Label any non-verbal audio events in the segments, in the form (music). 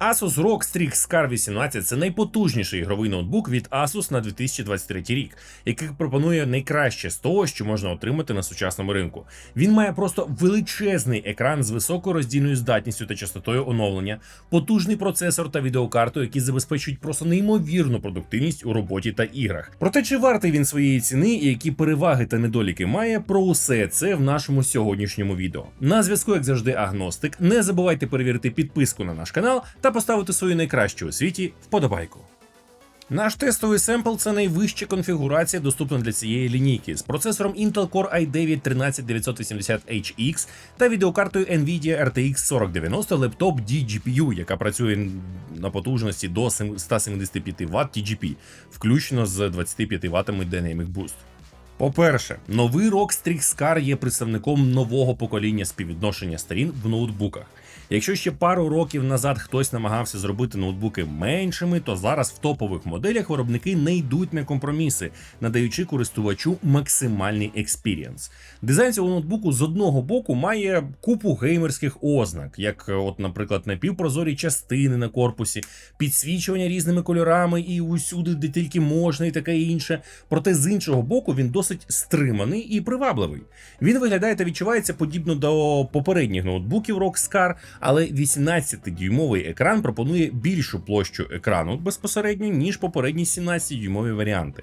Asus ROG Strix Scar 18 це найпотужніший ігровий ноутбук від Asus на 2023 рік, який пропонує найкраще з того, що можна отримати на сучасному ринку. Він має просто величезний екран з високою роздільною здатністю та частотою оновлення, потужний процесор та відеокарту, які забезпечують просто неймовірну продуктивність у роботі та іграх. Проте чи вартий він своєї ціни і які переваги та недоліки має, про усе це в нашому сьогоднішньому відео. На зв'язку, як завжди, агностик. Не забувайте перевірити підписку на наш канал та поставити свою найкращу у світі вподобайку. Наш тестовий семпл це найвища конфігурація, доступна для цієї лінійки з процесором Intel Core i9 13980HX та відеокартою Nvidia RTX 4090 лептоп DGPU, яка працює на потужності до 175 Вт TGP, включно з 25 Вт Dynamic Boost. По-перше, новий ROG Scar є представником нового покоління співвідношення сторін в ноутбуках. Якщо ще пару років назад хтось намагався зробити ноутбуки меншими, то зараз в топових моделях виробники не йдуть на компроміси, надаючи користувачу максимальний експірієнс. Дизайн цього ноутбуку з одного боку має купу геймерських ознак, як, от, наприклад, напівпрозорі частини на корпусі, підсвічування різними кольорами і усюди, де тільки можна, і таке інше. Проте з іншого боку він досить стриманий і привабливий. Він виглядає та відчувається подібно до попередніх ноутбуків Rockscar, але 18-дюймовий екран пропонує більшу площу екрану безпосередньо, ніж попередні 17-дюймові варіанти.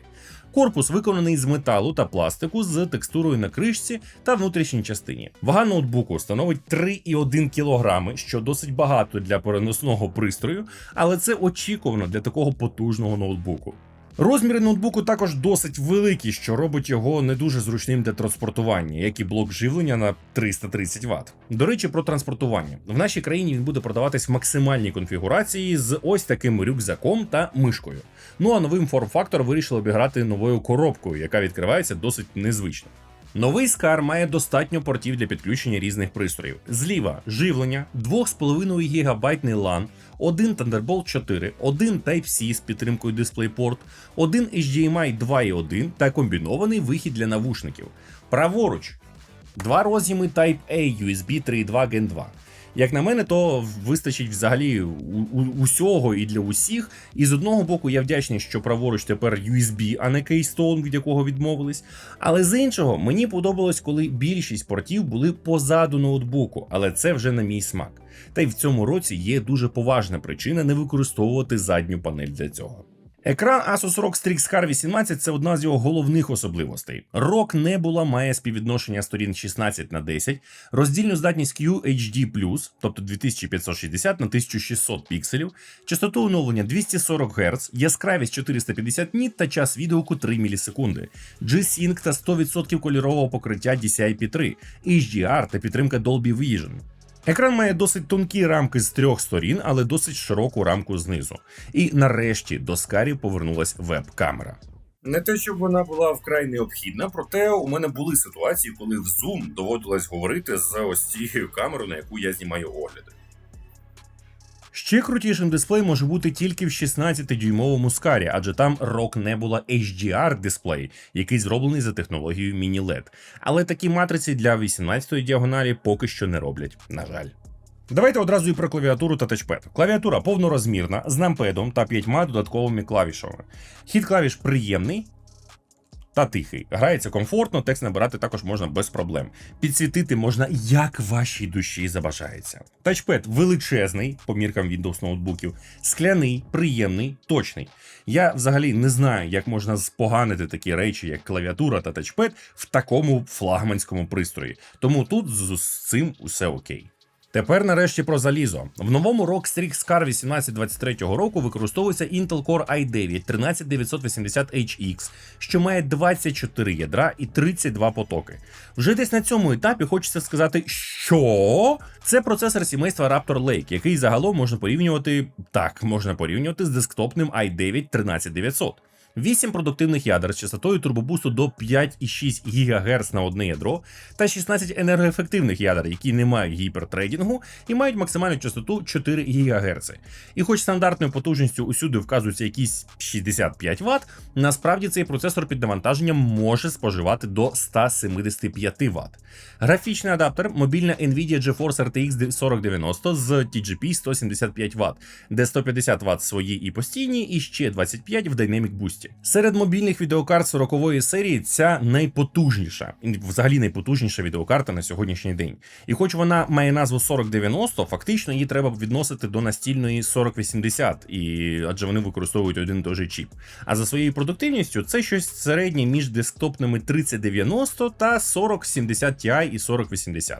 Корпус виконаний з металу та пластику з текстурою на кришці та внутрішній частині. Вага ноутбуку становить 3,1 кг, що досить багато для переносного пристрою, але це очікувано для такого потужного ноутбуку. Розміри ноутбуку також досить великі, що робить його не дуже зручним для транспортування, як і блок живлення на 330 Вт. До речі, про транспортування в нашій країні він буде продаватись в максимальній конфігурації з ось таким рюкзаком та мишкою. Ну а новим форм-фактор вирішили обіграти новою коробкою, яка відкривається досить незвично. Новий Scar має достатньо портів для підключення різних пристроїв. Зліва живлення, 2,5 ГБ LAN, один Thunderbolt 4, один Type-C з підтримкою DisplayPort, один HDMI 2.1 та комбінований вихід для навушників. Праворуч, два роз'єми Type-A USB 3.2 Gen 2. Як на мене, то вистачить взагалі усього і для усіх. І з одного боку, я вдячний, що праворуч тепер USB, а не Keystone, від якого відмовились. Але з іншого, мені подобалось, коли більшість портів були позаду ноутбуку, але це вже на мій смак. Та й в цьому році є дуже поважна причина не використовувати задню панель для цього. Екран Asus ROG Strix Scar 18 це одна з його головних особливостей. ROG Nebula має співвідношення сторін 16 на 10, роздільну здатність QHD+, тобто 2560 на 1600 пікселів, частоту оновлення 240 Гц, яскравість 450 ніт та час відгуку 3 мілісекунди, G-Sync та 100% кольорового покриття DCI-P3, HDR та підтримка Dolby Vision. Екран має досить тонкі рамки з трьох сторін, але досить широку рамку знизу. І нарешті до скарів повернулась веб-камера. Не те, щоб вона була вкрай необхідна, проте у мене були ситуації, коли в Zoom доводилось говорити з ось цією камерою, на яку я знімаю огляди. Ще крутішим дисплей може бути тільки в 16-дюймовому скарі, адже там ROG Nebula HDR дисплей, який зроблений за технологією Mini LED. Але такі матриці для 18-ї діагоналі поки що не роблять, на жаль. Давайте одразу і про клавіатуру та тачпед. Клавіатура повнорозмірна, з нампедом та п'ятьма додатковими клавішами. Хід клавіш приємний, та тихий. Грається комфортно, текст набирати також можна без проблем. Підсвітити можна як вашій душі забажається. Тачпед величезний, по міркам Windows ноутбуків, скляний, приємний, точний. Я взагалі не знаю, як можна споганити такі речі, як клавіатура та тачпед в такому флагманському пристрої. Тому тут з цим усе окей. Тепер нарешті про залізо. В новому ROG Strix Scar 1823 року використовується Intel Core i9 13980HX, що має 24 ядра і 32 потоки. Вже десь на цьому етапі хочеться сказати, що це процесор сімейства Raptor Lake, який загалом можна порівнювати так, можна порівнювати з десктопним i9 13900. 8 продуктивних ядер з частотою турбобусту до 5,6 ГГц на одне ядро, та 16 енергоефективних ядер, які не мають гіпертрейдингу і мають максимальну частоту 4 ГГц. І хоч стандартною потужністю усюди вказується якісь 65 Вт, насправді цей процесор під навантаженням може споживати до 175 Вт. Графічний адаптер мобільна Nvidia GeForce RTX 4090 з TGP 175 Вт, де 150 Вт свої і постійні, і ще 25 в Dynamic Boost. Серед мобільних відеокарт 40-ї серії ця найпотужніша, взагалі найпотужніша відеокарта на сьогоднішній день. І хоч вона має назву 4090, фактично її треба відносити до настільної 4080, і адже вони використовують один і той же чіп. А за своєю продуктивністю це щось середнє між десктопними 3090 та 4070 Ti і 4080.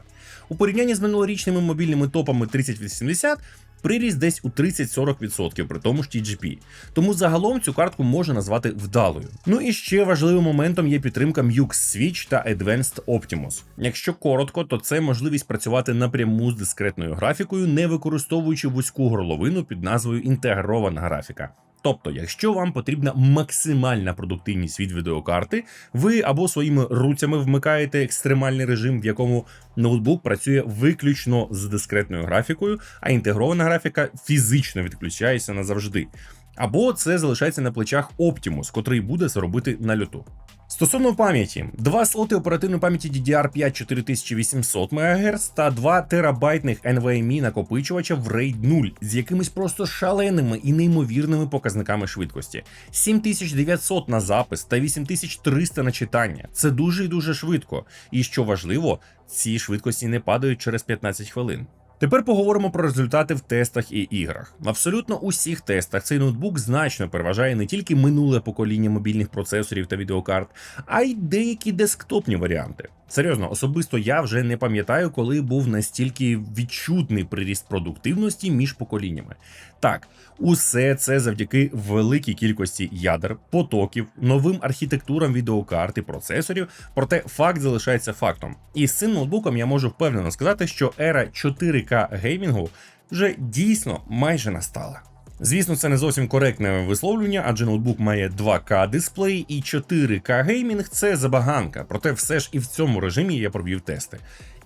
У порівнянні з минулорічними мобільними топами 3080 приріст десь у 30-40% при тому ж TGP. Тому загалом цю картку можна назвати вдалою. Ну і ще важливим моментом є підтримка MUX Switch та Advanced Optimus. Якщо коротко, то це можливість працювати напряму з дискретною графікою, не використовуючи вузьку горловину під назвою інтегрована графіка. Тобто, якщо вам потрібна максимальна продуктивність від відеокарти, ви або своїми руцями вмикаєте екстремальний режим, в якому ноутбук працює виключно з дискретною графікою, а інтегрована графіка фізично відключається назавжди. Або це залишається на плечах Optimus, котрий буде це робити на льоту. Стосовно пам'яті, два слоти оперативної пам'яті DDR5 4800 МГц та 2 терабайтних NVMe накопичувача в RAID 0 з якимись просто шаленими і неймовірними показниками швидкості. 7900 на запис та 8300 на читання. Це дуже і дуже швидко. І що важливо, ці швидкості не падають через 15 хвилин. Тепер поговоримо про результати в тестах і іграх. В абсолютно усіх тестах цей ноутбук значно переважає не тільки минуле покоління мобільних процесорів та відеокарт, а й деякі десктопні варіанти. Серйозно, особисто я вже не пам'ятаю, коли був настільки відчутний приріст продуктивності між поколіннями. Так, усе це завдяки великій кількості ядер, потоків, новим архітектурам відеокарт і процесорів. Проте факт залишається фактом. І з цим ноутбуком я можу впевнено сказати, що ера 4К геймінгу вже дійсно майже настала. Звісно, це не зовсім коректне висловлювання, адже ноутбук має 2К дисплей і 4К геймінг це забаганка. Проте все ж і в цьому режимі я провів тести.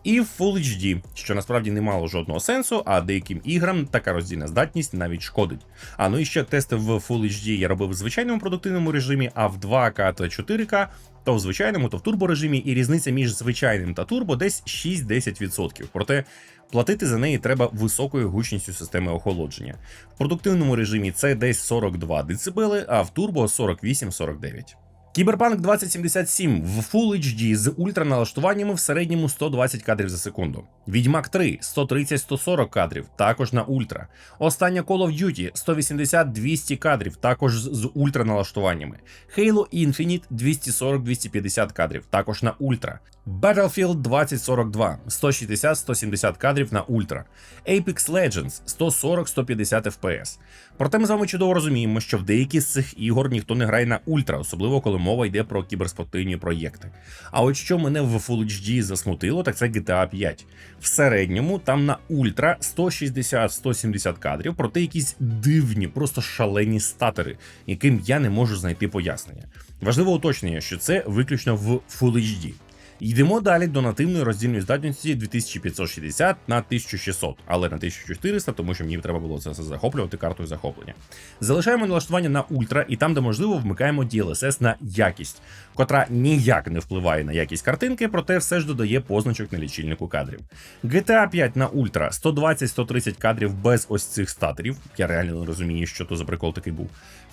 І в Full HD, що насправді не мало жодного сенсу, а деяким іграм така роздільна здатність навіть шкодить. А ну і ще тести в Full HD я робив в звичайному продуктивному режимі, а в 2К та 4К, то в звичайному, то в турборежимі, і різниця між звичайним та турбо десь 6-10%. Проте Платити за неї треба високою гучністю системи охолодження. В продуктивному режимі це десь 42 дБ, а в турбо 48-49. Кіберпанк 2077 в Full HD з ультраналаштуваннями в середньому 120 кадрів за секунду. Відьмак 3 130-140 кадрів, також на ультра. Остання Call of Duty 180-200 кадрів, також з ультраналаштуваннями. Halo Infinite 240-250 кадрів, також на ультра. Battlefield 2042 160-170 кадрів на ультра. Apex Legends 140-150 FPS. Проте ми з вами чудово розуміємо, що в деякі з цих ігор ніхто не грає на ультра, особливо коли мова йде про кіберспортивні проєкти. А от що мене в Full HD засмутило, так це GTA 5. В середньому там на ультра 160-170 кадрів, проте якісь дивні, просто шалені статери, яким я не можу знайти пояснення. Важливе уточнення, що це виключно в Full HD. Йдемо далі до нативної роздільної здатності 2560 на 1600, але на 1400, тому що мені треба було це все захоплювати картою захоплення. Залишаємо налаштування на ультра, і там, де можливо, вмикаємо DLSS на якість, котра ніяк не впливає на якість картинки, проте все ж додає позначок на лічильнику кадрів. GTA 5 на ультра 120-130 кадрів без ось цих статорів. Я реально не розумію, що то за прикол такий був.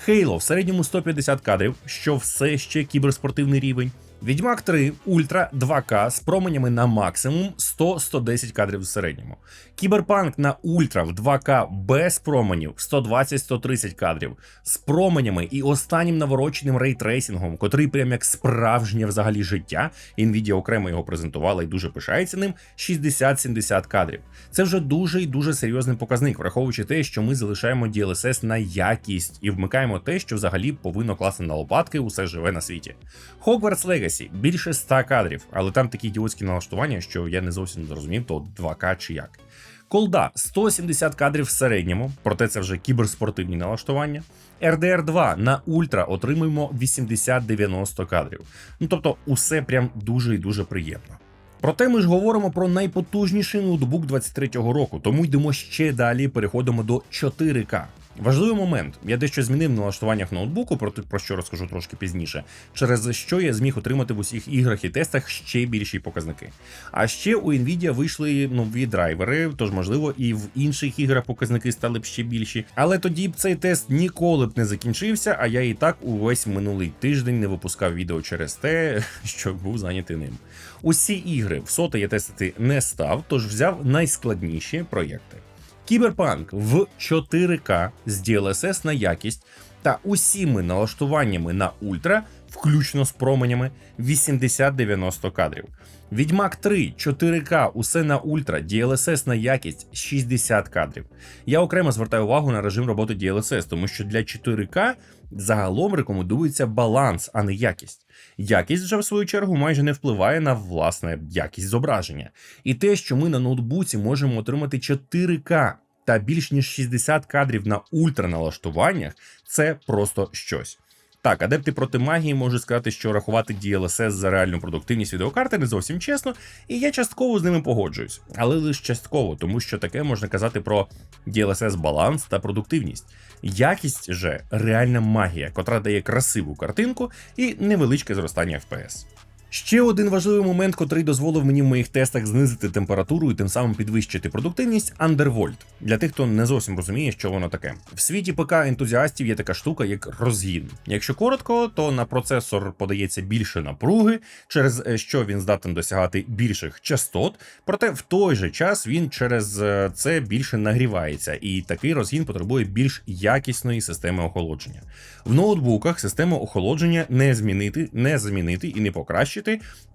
Halo в середньому 150 кадрів, що все ще кіберспортивний рівень. Відьмак 3 Ультра 2К з променями на максимум 100-110 кадрів в середньому. Кіберпанк на Ультра в 2К без променів 120-130 кадрів, з променями і останнім навороченим рейтрейсингом, котрий прям як справжнє взагалі життя. Nvidia окремо його презентувала і дуже пишається ним. 60-70 кадрів. Це вже дуже і дуже серйозний показник, враховуючи те, що ми залишаємо DLSS на якість і вмикаємо те, що взагалі повинно класти на лопатки, усе живе на світі. Hogwarts Legacy більше 100 кадрів, але там такі ідіотські налаштування, що я не зовсім зрозумів, то 2К чи як. Колда 170 кадрів в середньому, проте це вже кіберспортивні налаштування. RDR 2 на ультра отримуємо 80-90 кадрів. Ну тобто, усе прям дуже і дуже приємно. Проте ми ж говоримо про найпотужніший ноутбук 23-го року, тому йдемо ще далі. Переходимо до 4К. Важливий момент. Я дещо змінив в налаштуваннях ноутбуку, про, про що розкажу трошки пізніше, через що я зміг отримати в усіх іграх і тестах ще більші показники. А ще у Nvidia вийшли нові драйвери, тож можливо і в інших іграх показники стали б ще більші. Але тоді б цей тест ніколи б не закінчився, а я і так увесь минулий тиждень не випускав відео через те, (laughs) що був зайнятий ним. Усі ігри в сота я тестити не став, тож взяв найскладніші проєкти. Кіберпанк в 4К з DLSS на якість та усіми налаштуваннями на ультра, включно з променями 80-90 кадрів. Відьмак 3 4К, усе на ультра, DLSS на якість 60 кадрів. Я окремо звертаю увагу на режим роботи DLSS, тому що для 4К загалом рекомендується баланс, а не якість. Якість вже в свою чергу майже не впливає на власне якість зображення. І те, що ми на ноутбуці можемо отримати 4К та більш ніж 60 кадрів на ультраналаштуваннях, це просто щось. Так, адепти проти магії можуть сказати, що рахувати DLSS за реальну продуктивність відеокарти не зовсім чесно, і я частково з ними погоджуюсь, але лише частково, тому що таке можна казати про DLSS баланс та продуктивність. Якість же реальна магія, котра дає красиву картинку і невеличке зростання FPS. Ще один важливий момент, котрий дозволив мені в моїх тестах знизити температуру і тим самим підвищити продуктивність Undervolt. Для тих, хто не зовсім розуміє, що воно таке. В світі ПК ентузіастів є така штука, як розгін. Якщо коротко, то на процесор подається більше напруги, через е, що він здатен досягати більших частот, проте в той же час він через е, це більше нагрівається, і такий розгін потребує більш якісної системи охолодження. В ноутбуках систему охолодження не змінити, не замінити і не покращити.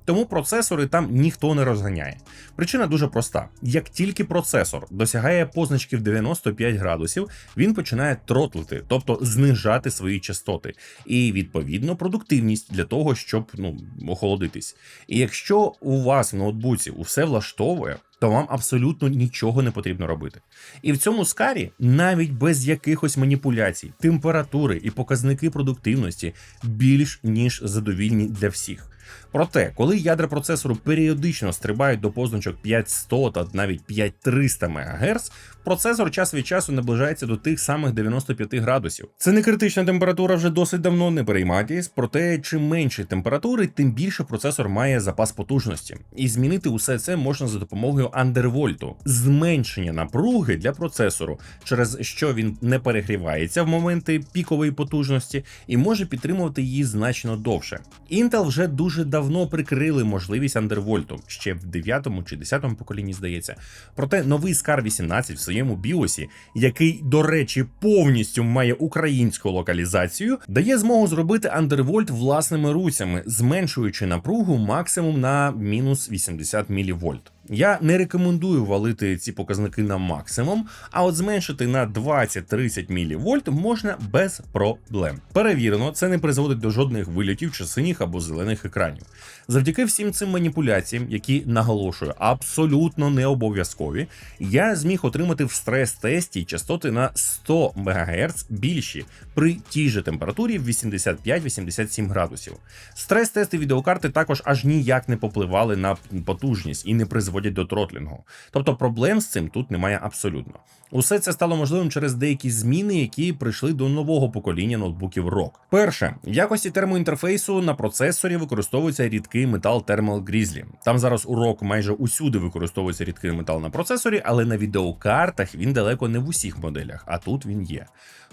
Тому процесори там ніхто не розганяє. Причина дуже проста: як тільки процесор досягає позначки в 95 градусів, він починає тротлити, тобто знижати свої частоти, і відповідно продуктивність для того, щоб ну охолодитись. І якщо у вас в ноутбуці усе влаштовує. То вам абсолютно нічого не потрібно робити. І в цьому скарі навіть без якихось маніпуляцій, температури і показники продуктивності більш ніж задовільні для всіх. Проте, коли ядра процесору періодично стрибають до позначок 5100 та навіть 5300 МГц, процесор час від часу наближається до тих самих 95 градусів. Це не критична температура вже досить давно, не переймайтесь, проте чим менше температури, тим більше процесор має запас потужності. І змінити усе це можна за допомогою андервольту, зменшення напруги для процесору, через що він не перегрівається в моменти пікової потужності і може підтримувати її значно довше. Intel вже дуже давно прикрили можливість андервольту ще в 9 чи 10 поколінні, здається. Проте новий Scar 18 в своєму біосі, який, до речі, повністю має українську локалізацію, дає змогу зробити андервольт власними руцями, зменшуючи напругу максимум на мінус 80 мВ. Я не рекомендую валити ці показники на максимум, а от зменшити на 20-30 мВ можна без проблем. Перевірено, це не призводить до жодних вильотів чи синіх або зелених екранів. Завдяки всім цим маніпуляціям, які наголошую, абсолютно не обов'язкові, я зміг отримати в стрес-тесті частоти на 100 МГц більші при тій же температурі в 85-87 градусів. Стрес-тести відеокарти також аж ніяк не попливали на потужність і не призводять до тротлінгу. Тобто проблем з цим тут немає абсолютно. Усе це стало можливим через деякі зміни, які прийшли до нового покоління ноутбуків ROG. Перше, в якості термоінтерфейсу на процесорі використовується рідкий метал Thermal Grizzly. Там зараз у ROG майже усюди використовується рідкий метал на процесорі, але на відеокартах він далеко не в усіх моделях, а тут він є.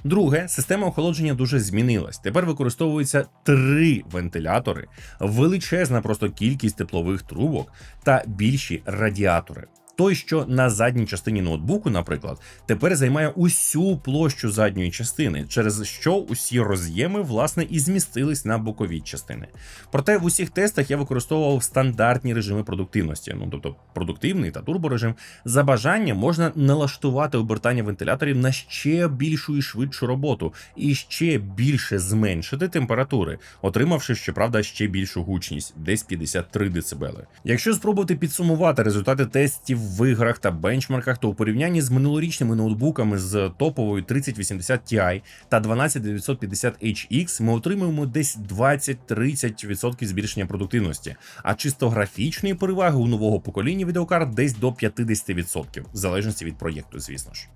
Друге, система охолодження дуже змінилась. Тепер використовується три вентилятори, величезна просто кількість теплових трубок та більші радіатори. Той, що на задній частині ноутбуку, наприклад, тепер займає усю площу задньої частини, через що усі роз'єми власне і змістились на бокові частини. Проте в усіх тестах я використовував стандартні режими продуктивності, ну тобто продуктивний та турборежим. За бажанням можна налаштувати обертання вентиляторів на ще більшу і швидшу роботу, і ще більше зменшити температури, отримавши, щоправда, ще більшу гучність, десь 53 дБ. Якщо спробувати підсумувати результати тестів в іграх та бенчмарках, то у порівнянні з минулорічними ноутбуками з топовою 3080 Ti та 12950 HX ми отримуємо десь 20-30% збільшення продуктивності, а чисто графічної переваги у нового покоління відеокарт десь до 50%, в залежності від проєкту, звісно ж.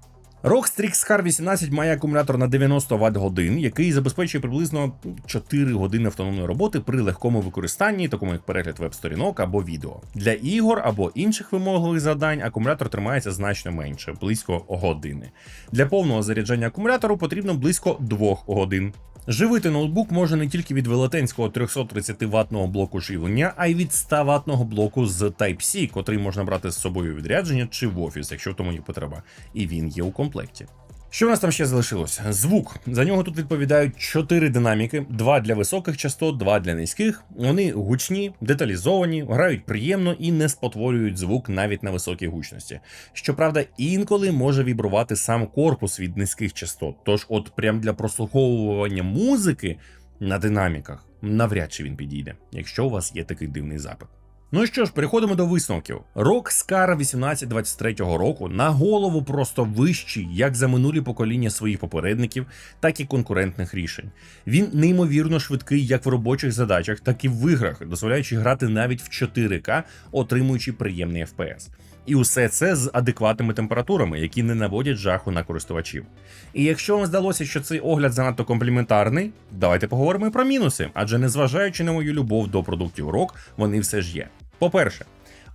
ROG Strix Scar 18 має акумулятор на 90 Вт годин, який забезпечує приблизно 4 години автономної роботи при легкому використанні, такому як перегляд веб-сторінок або відео. Для ігор або інших вимогливих завдань акумулятор тримається значно менше, близько години. Для повного заряджання акумулятору потрібно близько 2 годин. Живити ноутбук може не тільки від велетенського 330 ватного блоку живлення, а й від 100 ватного блоку з Type-C, котрий можна брати з собою відрядження чи в офіс, якщо в тому є потреба. І він є у комплекті. Що в нас там ще залишилось? Звук. За нього тут відповідають 4 динаміки: два для високих частот, два для низьких. Вони гучні, деталізовані, грають приємно і не спотворюють звук навіть на високій гучності. Щоправда, інколи може вібрувати сам корпус від низьких частот. Тож, от прям для прослуховування музики на динаміках навряд чи він підійде, якщо у вас є такий дивний запит. Ну що ж, переходимо до висновків. Рок Скара 1823 року на голову просто вищий, як за минулі покоління своїх попередників, так і конкурентних рішень. Він неймовірно швидкий як в робочих задачах, так і в іграх, дозволяючи грати навіть в 4К, отримуючи приємний FPS. І усе це з адекватними температурами, які не наводять жаху на користувачів. І якщо вам здалося, що цей огляд занадто компліментарний, давайте поговоримо і про мінуси, адже незважаючи на мою любов до продуктів рок, вони все ж є. По-перше,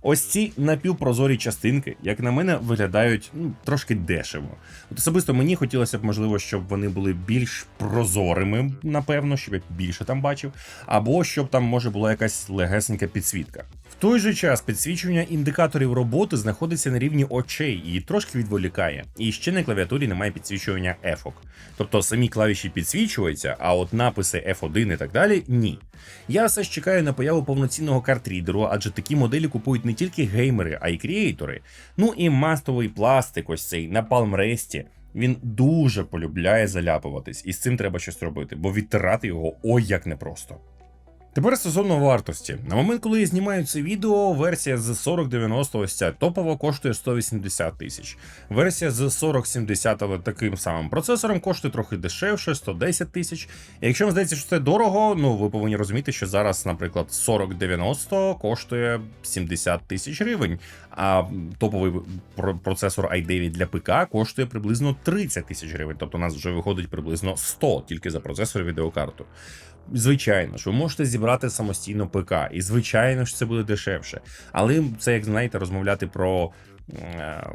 ось ці напівпрозорі частинки, як на мене, виглядають ну, трошки дешево. От особисто мені хотілося б, можливо, щоб вони були більш прозорими, напевно, щоб я більше там бачив, або щоб там може була якась легесенька підсвітка. В той же час підсвічування індикаторів роботи знаходиться на рівні очей і трошки відволікає. І ще на клавіатурі немає підсвічування ефок. Тобто самі клавіші підсвічуються, а от написи F1 і так далі ні. Я все ж чекаю на появу повноцінного картрідеру, адже такі моделі купують не тільки геймери, а й кріейтори. Ну і мастовий пластик, ось цей на Palmrest, він дуже полюбляє заляпуватись, і з цим треба щось робити, бо відтирати його ой як непросто. Тепер стосовно вартості. На момент, коли я знімаю це відео, версія з 4090 ось ця топова коштує 180 тисяч. Версія з 4070, але таким самим процесором коштує трохи дешевше, 110 тисяч. Якщо вам здається, що це дорого, ну ви повинні розуміти, що зараз, наприклад, 4090 коштує 70 тисяч гривень, а топовий процесор i9 для ПК коштує приблизно 30 тисяч гривень. Тобто у нас вже виходить приблизно 100 тільки за процесор і відеокарту. Звичайно ж, ви можете зібрати самостійно ПК, і звичайно ж це буде дешевше. Але це, як знаєте, розмовляти про е,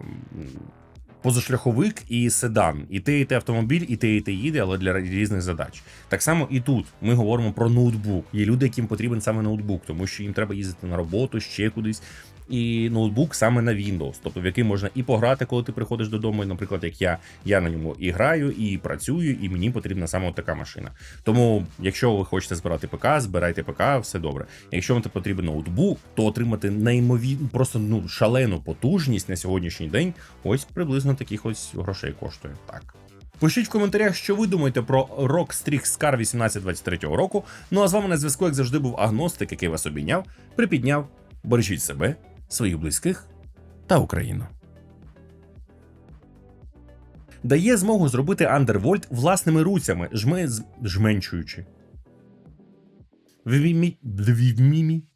позашляховик і седан. І те, і те автомобіль, і те, і те їде, але для різних задач. Так само і тут ми говоримо про ноутбук. Є люди, яким потрібен саме ноутбук, тому що їм треба їздити на роботу, ще кудись. І ноутбук саме на Windows, тобто в який можна і пограти, коли ти приходиш додому. І, наприклад, як я, я на ньому і граю, і працюю, і мені потрібна саме от така машина. Тому, якщо ви хочете збирати ПК, збирайте ПК, все добре. Якщо вам потрібен ноутбук, то отримати неймовірну, просто ну шалену потужність на сьогоднішній день, ось приблизно таких ось грошей коштує. Так. Пишіть в коментарях, що ви думаєте про ROG Strix Scar 1823 року. Ну а з вами на зв'язку, як завжди, був агностик, який вас обійняв, припідняв. Бережіть себе, своїх близьких та Україну. Дає змогу зробити Андервольт власними руцями, жме... жменчуючи. Вмімі...